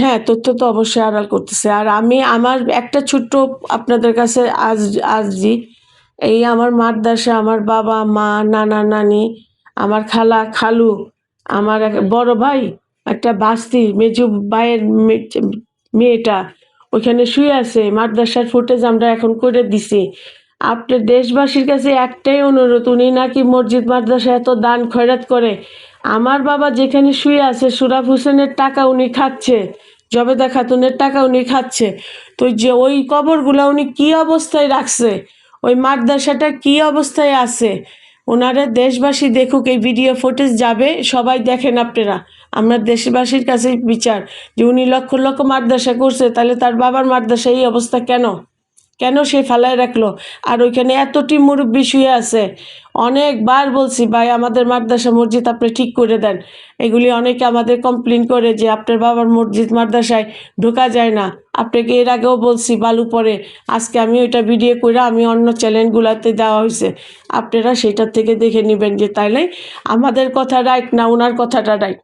হ্যাঁ তথ্য তো অবশ্যই আড়াল করতেছে। আর আমি আমার একটা ছোট্ট আপনাদের কাছে আজ আজজি এই আমার মাদ্রাসা, আমার বাবা, মা, নানা, নানি, আমার খালা, খালু, আমার এক বড় ভাই, একটা বাস্তি, মেজু ভাইয়ের মেয়েটা, ওইখানে শুয়ে আছে। মাদ্রাসার ফুটেজ আমরা এখন করে দিছি। আপনার দেশবাসীর কাছে একটাই অনুরোধ, উনি নাকি মসজিদ মাদ্রাসা এত দান খয়রাত করে। আমার বাবা যেখানে শুয়ে আছে সুরাব হোসেনের টাকা উনি খাচ্ছে। জবেদা খাতুনের টাকা উনি খাচ্ছে। তো যে ওই কবরগুলো উনি কি অবস্থায় রাখছে? ওই মাদ্রাসাটা কি অবস্থায় আছে? ওনারা দেশবাসী দেখুক, এই ভিডিও ফুটেজ যাবে, সবাই দেখেন আপনারা। আমরা দেশবাসীর কাছে বিচার যে উনি লক্ষ লক্ষ মাদ্রাসা করছে, তাহলে তার বাবার মাদ্রাসা এই অবস্থা কেন? কেন সে ফেলায় রাখল? আর ওইখানে এতটি মুরব্বী শুয়ে আছে। অনেকবার বলছি, ভাই, আমাদের মাদ্রাসা মসজিদ আপনি ঠিক করে দেন। এগুলি অনেকে আমাদের কমপ্লেন করে যে, আপনার বাবার মসজিদ মাদ্রাসায় ঢোকা যায় না। আপনাকে এর আগেও বলছি, বালু পরে। আজকে আমি ওইটা ভিডিও করে আমি অন্য চ্যানেলগুলোতে দেওয়া হয়েছে আপনারা সেটার থেকে দেখে নেবেন যে, তাইলে আমাদের কথা রাইট না ওনার কথাটা রাইট